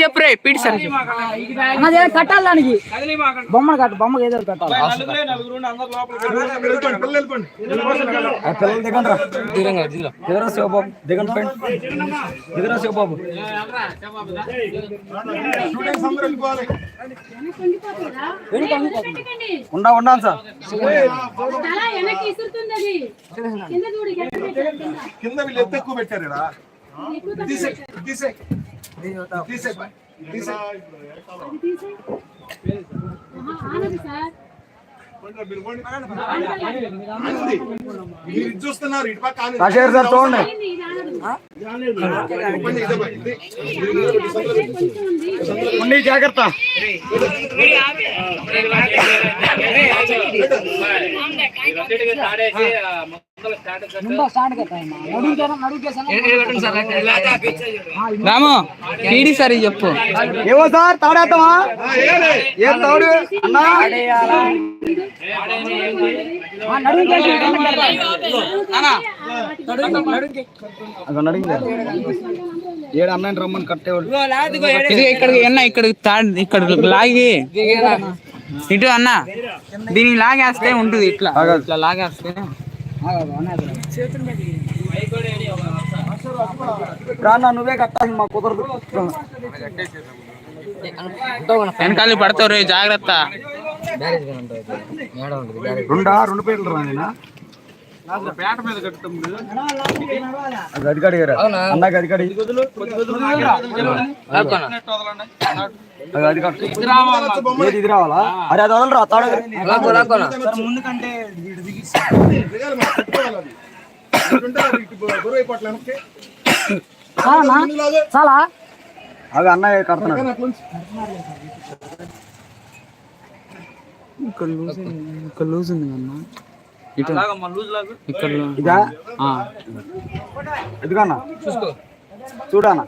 చెప్పు రే PT sir అదే కట్టాలి దానికి. బొమ్మను కట్టు బొమ్మకి ఏదో కట్టాలి. ఆ పిల్లలు దిగండి రా. దిగరా శివబాబు దిగండి ఫ్రెండ్ దిగరా శివబాబు. ఉండా ఉండాలి సార్. కింద వీళ్ళు ఎత్తు ఎక్కువ పెట్టారు చూస్తున్నారు ఇటు పక్క ఆనంది. రాజశేఖర్ సార్ చూడండి ఉండి జాగ్రత్త. రాము పీడి సార్ చెప్పు. ఏవో సార్ ఏలే. ఏం తాడు? అన్నా? ఏడు అన్నయ్య రమ్మని కట్టేవాడు ఇది ఇక్కడికి ఎన్న ఇక్కడ తాడు ఇక్కడ లాగి. ఇటు అన్న దీన్ని లాగేస్తే ఉంటుంది ఇట్లా. ఇట్లా లాగేస్తే రాన్నా నువ్వే కట్టాలి మా కుదరదు. వెనకాల పడతావు రే జాగ్రత్త. రెండా రెండు పేర్లు రా అదికాడి గారా? అన్న ఇది రావాలా? అరే అది వదలరా తాడు. ముందు. చాలా? అవి అన్నయ్య కడుతున్నాడు. ఇక్కడ లూజ్ ఇక్కడ లూజ్ ఉంది అన్న. ఇటు ఇక్కడ ఇదా ఆ. ఎదుగన్నా చూసుకో చూడన్నా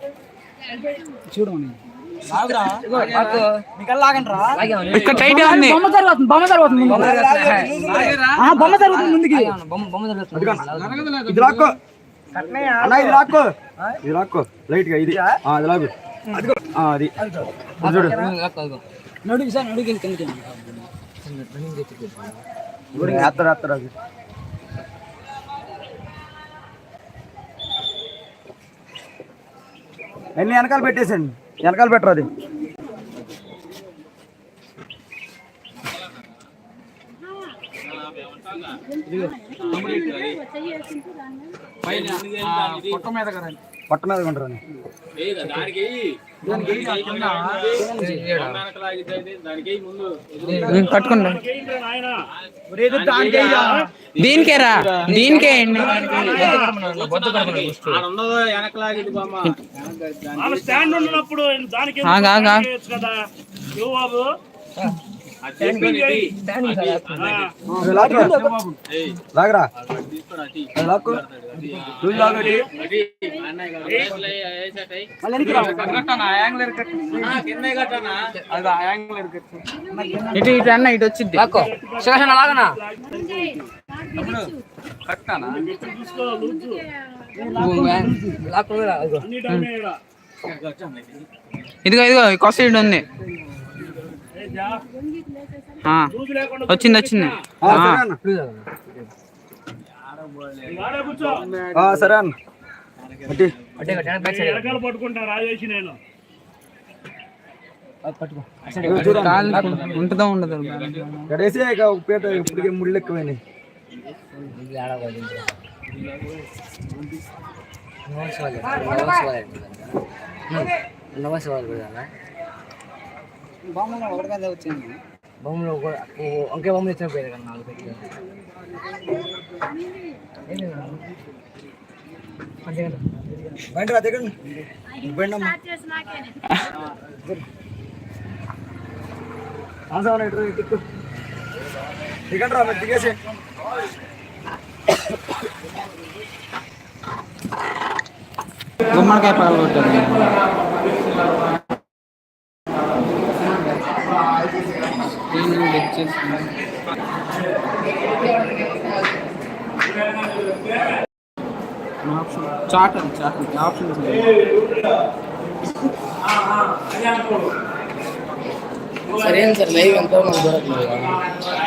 ఇక్కడ టైట్గా ఉంది బొమ్మ జరుగుతుంది బొమ్మ జరుగుతుంది ముందు. ఆ, బొమ్మ జరుగుతుంది ముందుకి ఇది లాక్కో అన్న ఇది లాక్కో ఇది లాక్కో లైట్గా ఇది ఆ, అది లాగు ఆ, అది ఇది చూడు నడుగు సార్ నడుగు కిందకి వేస్తాడు వేస్తాడు అది ఎన్ని వెనకాల పెట్టేసండి వెనకాల పెట్టరు అది పట్ట మీద కొంటారు అని నేను పట్టుకుంటా దీనికేరా దీనికే అండి స్టాండ్ ఉన్నప్పుడు దానికి లాగరా లాక్కో. నువ్వు లాగటి ఇటు ఇటు అన్న ఇటు వచ్చింది. ఇదిగో ఇదిగో కొస ఇటు ఉంది. వచ్చింది? వచ్చింది సరే అన్న. ఉంటుందో ఉండదు? గడేసి ఇక ఒక పీట ఇప్పటికే ముళ్ళు ఎక్కువైనాయి. బొమ్మలో వచ్చింది. బండి రా దిగండి. బండి అమ్మ. ఆసవన ఇటు ఇటు ఎక్కు. దిగండి రా మీరు దిగేసి. గుమ్మడికాయ పగల కొట్టారు చాట్ చాట్ ఆప్షన్ సరే సార్ లైవ్ ఎంతో మనకు దొరకలేదు